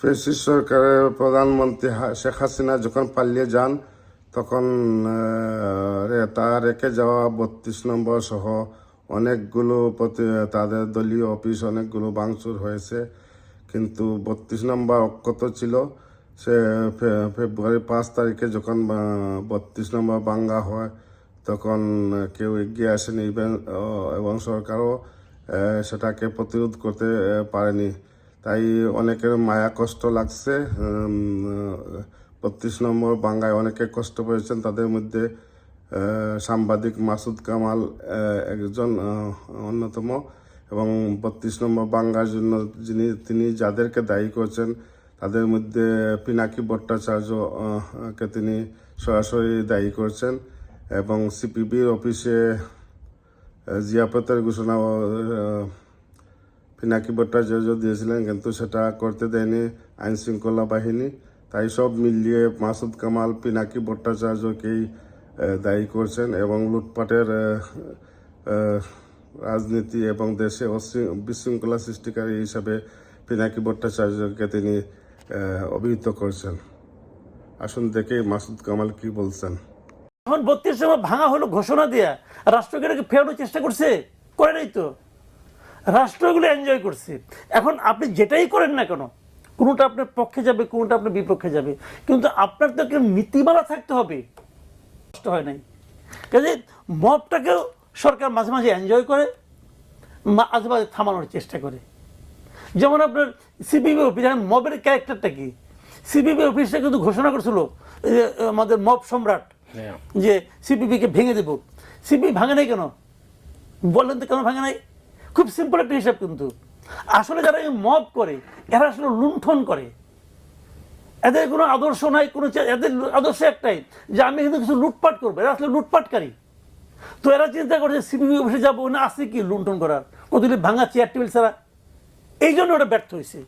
ফেসিস সরকারের প্রধানমন্ত্রী শেখ হাসিনা যখন পালিয়ে যান, তখন তার রেখে যাওয়া বত্রিশ নম্বর সহ অনেকগুলো তাদের দলীয় অফিস অনেকগুলো ভাঙচুর হয়েছে। কিন্তু বত্রিশ নম্বর অক্ষত ছিল। সে ফেব্রুয়ারি পাঁচ তারিখে যখন বত্রিশ নম্বর বাঙ্গা হয়, তখন কেউ এগিয়ে আসেনি। এবং সরকারও সেটাকে প্রতিরোধ করতে পারেনি। তাই অনেকের মায়া কষ্ট লাগছে বত্রিশ নম্বর বাঙ্গায় অনেকে কষ্ট পেয়েছেন তাদের মধ্যে সাংবাদিক মাসুদ কামাল একজন অন্যতম এবং বত্রিশ নম্বর বাঙ্গার জন্য যিনি তিনি যাদেরকে দায়ী করছেন তাদের মধ্যে পিনাকি ভট্টাচার্য আহ, কে তিনি সরাসরি দায়ী করছেন এবং সিপিবির অফিসে জিয়াপতের ঘোষণা পিনাকি ভট্টাচার্য দিয়েছিলেন কিন্তু সেটা করতে দেয়নি আইন শৃঙ্খলা বাহিনী। তাই সব মিলিয়ে মাসুদ কামাল পিনাকি ভট্টাচার্যকেই দায়ী করছেন এবং লুটপাটের রাজনীতি এবং দেশে বিশৃঙ্খলা সৃষ্টিকারী হিসাবে পিনাকি ভট্টাচার্যকে তিনি অভিহিত করছেন। আসুন দেখে মাসুদ কামাল কি বলছেন। এখন বত্রিশ ভাঙা হলো ঘোষণা দেয়া। রাষ্ট্রকে ফেরানোর চেষ্টা করছে। করে নাই তো। রাষ্ট্রগুলো এনজয় করছে। এখন আপনি যেটাই করেন না কেন কোনোটা আপনার পক্ষে যাবে কোনোটা আপনার বিপক্ষে যাবে। কিন্তু আপনার তো একটা নীতিমালা থাকতে হবে। কষ্ট হয় নাই। কাজে মবটাকেও সরকার মাঝে মাঝে এনজয় করে মাঝে মাঝে থামানোর চেষ্টা করে। যেমন আপনার সিবিবি অফিস এখন মবের ক্যারেক্টারটা কি? সিবিবি অফিসটা কিন্তু ঘোষণা করছিল যে আমাদের মব সম্রাট যে সিপিবিকে ভেঙে দেব। সিপি ভাঙে নাই কেন? বললেন তো কেন ভাঙে নাই? খুব সিম্পল একটা হিসাব কিন্তু। আসলে যারা এই মব করে, এরা আসলে লুণ্ঠন করে। এদের কোনো আদর্শ নাই, কোনো এদের আদর্শ একটাই, যে আমি কিন্তু কিছু লুটপাট করব, এরা আসলে লুটপাটকারী। তো এরা চিন্তা করছে সিপিবি অফিসে যাব না আসছে কি লুণ্ঠন করার? কতগুলি ভাঙা চেয়ার টেবিল ছাড়া। এই জন্য ওটা ব্যর্থ হয়েছে।